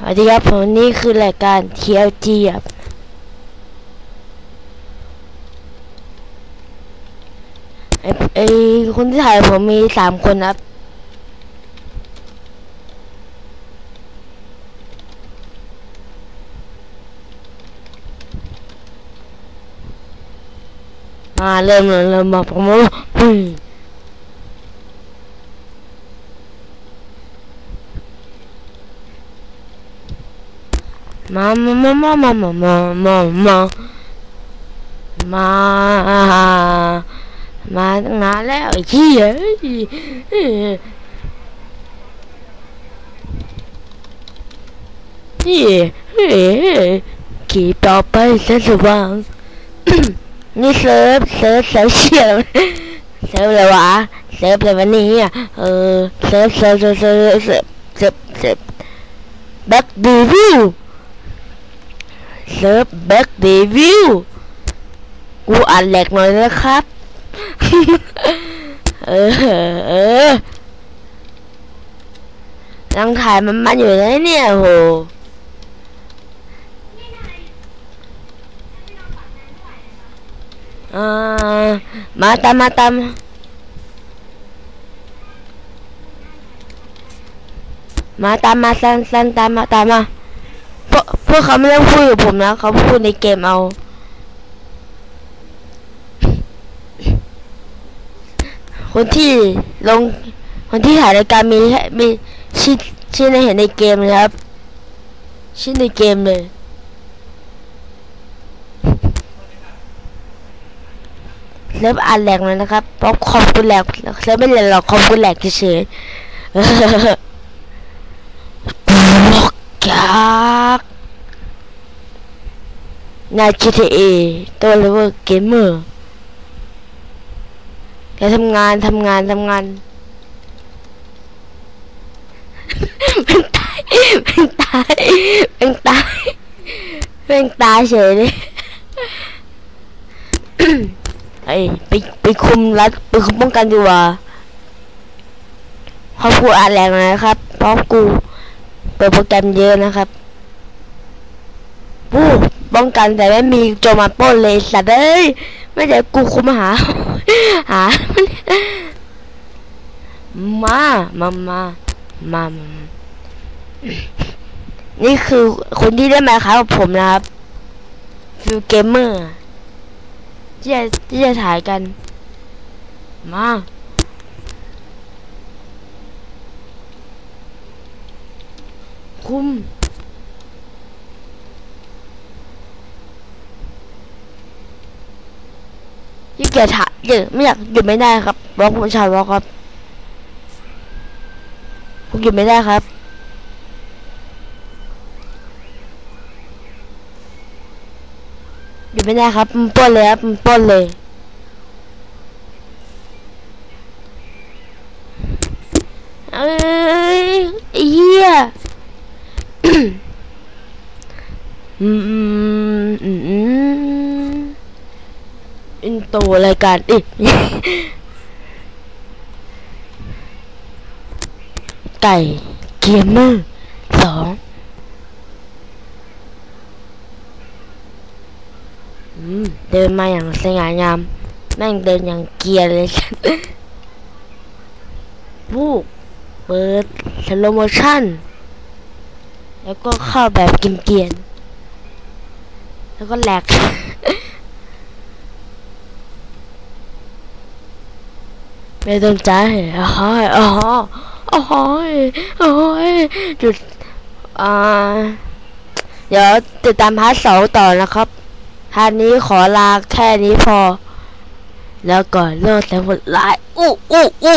สวัสดีครับผมนี่คือรายการ TLG ครับไอไอคนที่ถ่ายผมมีสามคนครับมาเริ่มเลยเริ่มมาผมว่า มามามามามามามามามามามาตั้งนานแล้วไอ้ขี้เอ้ยนี่เฮ้ยขี่ต่อไปแสนสว่างนี่เซิร์ฟเซิร์ฟเซิร์ฟเชี่ยเซิร์ฟอะไรวะเซิร์ฟอะไรวะนี่อะเออเซิร์ฟเซิร์ฟเซิร์ฟเซิร์ฟเซิร์ฟเซิร์ฟเซิร์ฟแบ็กเดวิล เซิร์ฟแบ็กเดวิลกูอ่านแหลกหน่อยนะครับ เออ เออนังถ่ายมันมันอยู่ไหนเนี่ยโหมาตามมาตามมาตามมาสันสันตามมาตามมา พวกเขาไม่ได้พูดกับผมนะเขาพูดในเกมเอา คนที่ลงคนที่ถ่ายรายการมีมีชื่อชื่อในเห็นในเกมเลยครับ ชื่อในเกมเลยเริ่มอ่านแหลกเลยนะครับเพราะคอมกูแหลกเริ่มไม่แหลกหรอกคอมกูแหลกเฉยๆเออบล็อกจาก ใน GTA ตัวเลเวอร์เกมเมอร์แกทำงานทำงานทำงานเป็นตายเป็นตายเป็นตายเป็นตายเฉยเลยไอ้ไปไปคุมรัดไปคุมป้องกันดีกว่าครอบครัวอ่านแรงนะครับเพราะกูเปิดโปรแกรมเยอะนะครับปู้ ป้องกันแต่ไม่มีโจมาป้นเลยสัตว์เอ้ยไม่เดี๋ยวกูคุมหาหามามา มา มา มา นี่คือคนที่ได้มาครับผมนะครับฟิวเกมเมอร์ที่จะที่จะถ่ายกัน มาคุม ยี่งเกียจถ่ายเยอะไม่อยากหยุดไม่ได้ครับบล็อกผมชาวบล็อกครับผมหยุดไม่ได้ครับหยุดไม่ได้ครับมันป้นเลยครับมันป้นเลยเอ้ยเหี้ยอืมอืมอืม อินโตรรายการอีกไก่เกมเมอร์สองอืมเดินมาอย่างสง่างาม แม่งเดินอย่างเกียร์เลยวูกเปิดสโลโมชั่น แล้วก็เข้าแบบกินเกียนๆแล้วก็แหลก ไม่ต้องใจอ๋ออ๋ออ๋ออ๋อจุดอ่าเดี๋ยวติดตามพาร์ทสองต่อนะครับพาร์ทนี้ขอลาแค่นี้พอ แล้วก่อนเลิกแต่หมดลายอู้อู้อู้